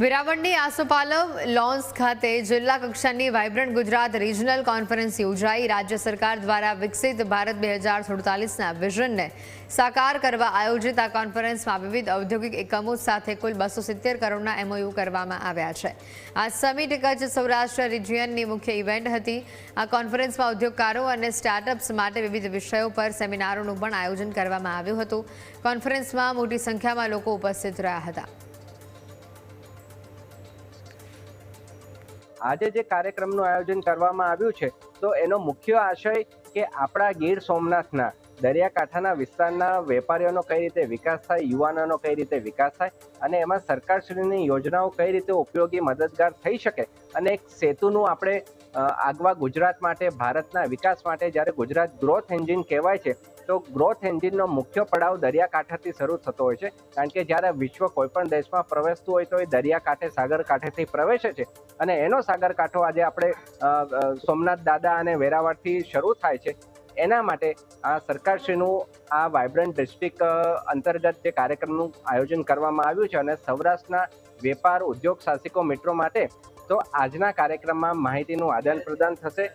વેરાવળની આસોપાલવ loans ખાતે જિલ્લા કક્ષાની વાઇબ્રન્ટ ગુજરાત રિજનલ કોન્ફરન્સ યોજાઈ રાજ્ય સરકાર દ્વારા વિકસિત ભારત બે હજાર સુડતાલીસના વિઝનને સાકાર કરવા આયોજિત આ કોન્ફરન્સમાં વિવિધ ઔદ્યોગિક એકમો સાથે કુલ બસો સિત્તેર કરોડના એમઓયુ કરવામાં આવ્યા છે. આ સમિટ કચ્છ સૌરાષ્ટ્ર રિજિયનની મુખ્ય ઇવેન્ટ હતી. આ કોન્ફરન્સમાં ઉદ્યોગકારો અને સ્ટાર્ટઅપ્સ માટે વિવિધ વિષયો પર સેમિનારોનું પણ આયોજન કરવામાં આવ્યું હતું. કોન્ફરન્સમાં મોટી સંખ્યામાં લોકો ઉપસ્થિત રહ્યા હતા. આજે જે કાર્યક્રમનું આયોજન કરવામાં આવ્યું છે, તો એનો મુખ્ય આશય કે આપણા ગીર સોમનાથના દરિયાકાંઠાના વિસ્તારના વેપારીઓનો કઈ રીતે વિકાસ થાય, યુવાનોનો કઈ રીતે વિકાસ થાય અને એમાં સરકારશ્રીની યોજનાઓ કઈ રીતે ઉપયોગી, મદદગાર થઈ શકે અને એક સેતુનું આપણે આગવા ગુજરાત માટે, ભારતના વિકાસ માટે જ્યારે ગુજરાત ગ્રોથ એન્જિન કહેવાય છે, તો ગ્રોથ એન્જિનનો મુખ્ય પડાવ દરિયાકાંઠેથી શરૂ થતો હોય છે. કારણ કે જ્યારે વિશ્વ કોઈપણ દેશમાં પ્રવેશતું હોય તો એ દરિયાકાંઠે સાગર કાંઠેથી પ્રવેશે છે. અને એનો સાગર કાંઠો આજે આપણે સોમનાથ દાદા અને વેરાવળથી શરૂ થાય છે. એના માટે આ સરકારશ્રીનું આ વાઇબ્રન્ટ ડિસ્ટ્રિક્ટ અંતર્ગત જે કાર્યક્રમનું આયોજન કરવામાં આવ્યું છે અને સૌરાષ્ટ્રના વેપાર ઉદ્યોગ સાહસિકો મિત્રો માટે તો આજના કાર્યક્રમમાં માહિતીનું આદાન પ્રદાન થશે.